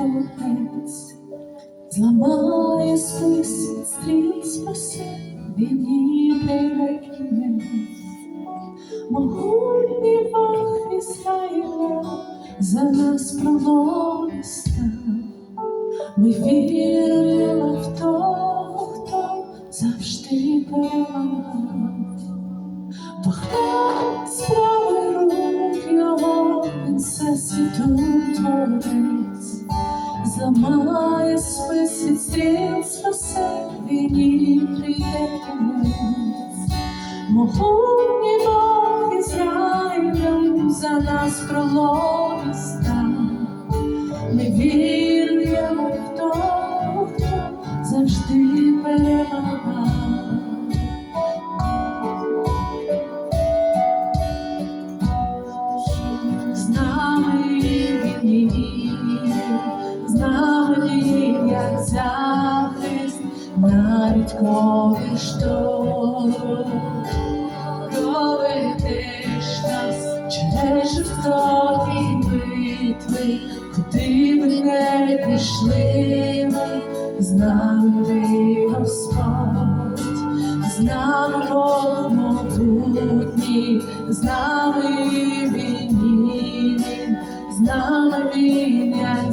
творець, зламає список стріл спасе, війні прийде кінець. Могутній за нас проломив став. Ми віруємо в того, хто завжди перемагав. Бо хто справи рук його, він все світу творець, зламає списи стріл, спасе війні прийде кінець. не Бог Ізраїля за нас проломив Проведеш нас через жорстокі битви, куди ми не пішли, ми, з нами Господь, з нами Бог з нами він, з нами він, як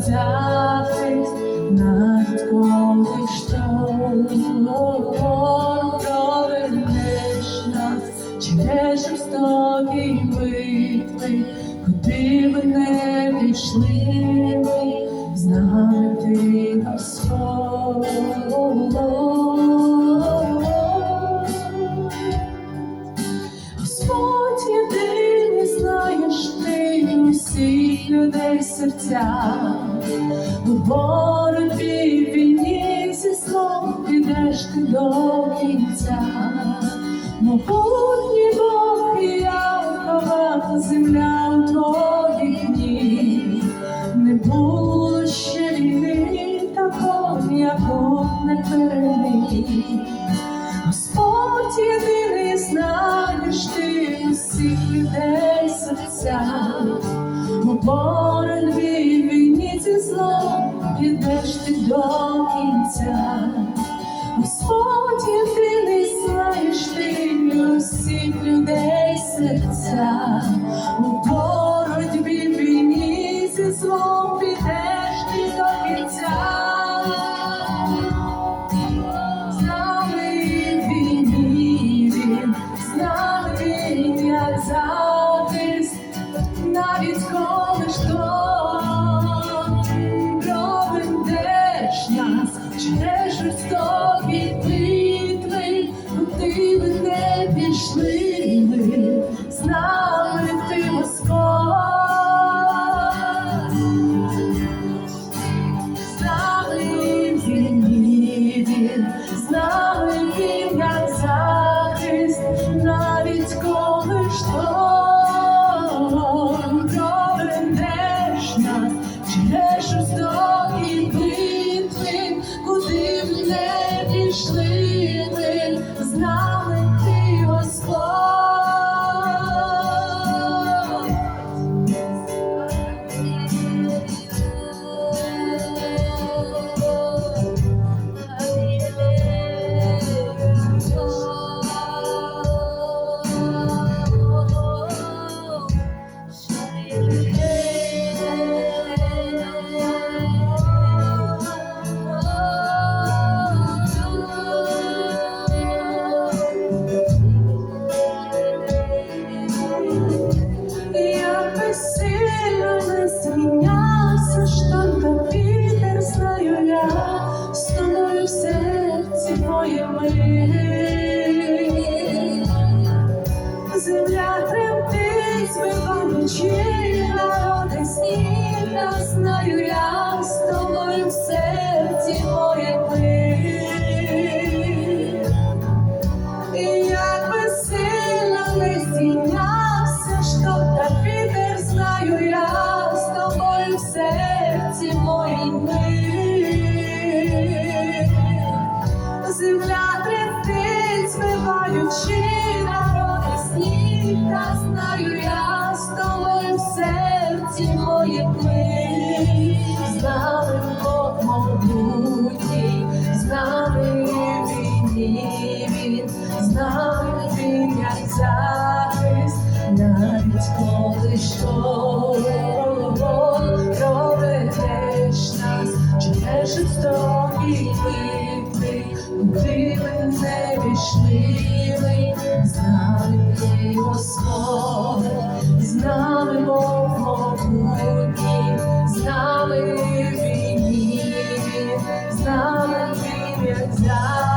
людей серця, у боротьбі війні зі злом підеш ти до кінця. Могутній Бог і Якова, земля у твоїх дні. Не було ще війни такої, яку не переміг. Боротьбі війні зі злом підеш ти до кінця. Господь єдиний знаєш ти усіх людей серця, жорстокий бити, куди ми не пішли, з нами є Господь, з нами Бог могутній, з нами війні, з нами ти, як захист.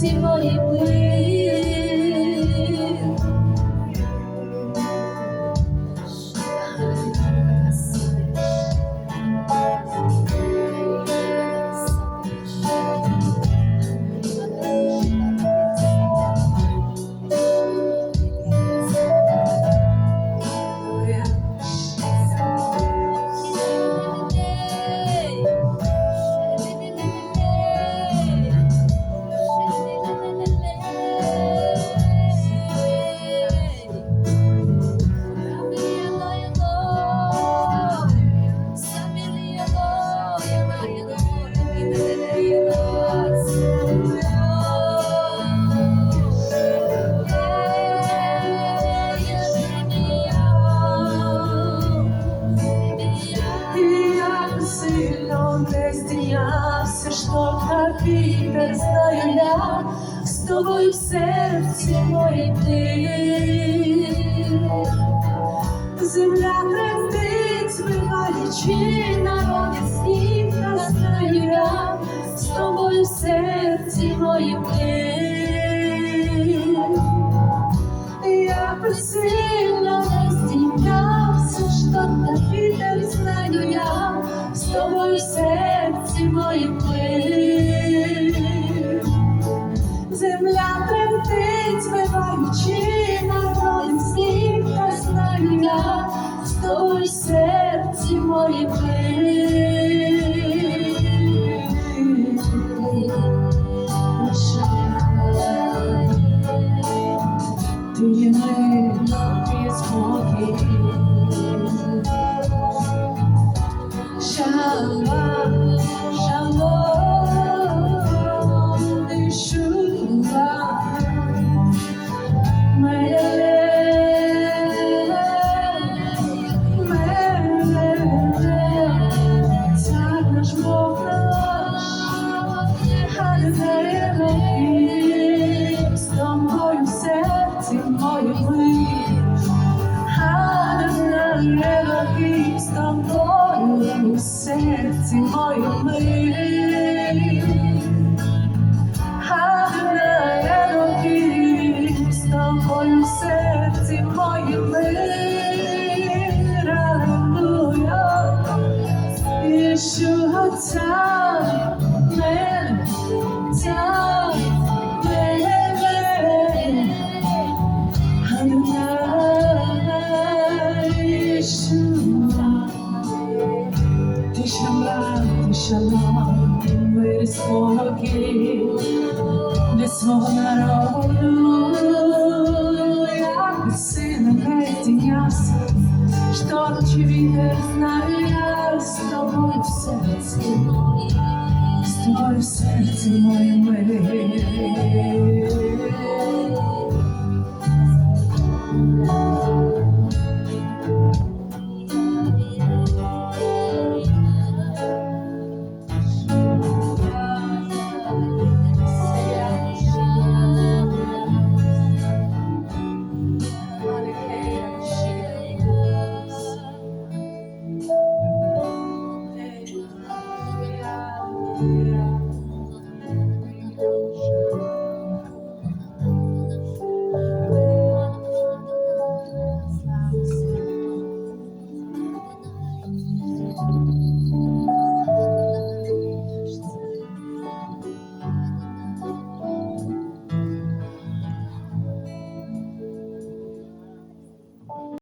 серці мої милі. земля хрестить, свиваючи народи всіх настає рад, з тобою в серці моїм я присильно не стійкався, що та вітер знаю я, з тобою в серці моїм. Jesus. Спокій для свого народу, як сина здійнявся, шторм чи вітер знає я з тобою в серці, з тобою в серці моє мир.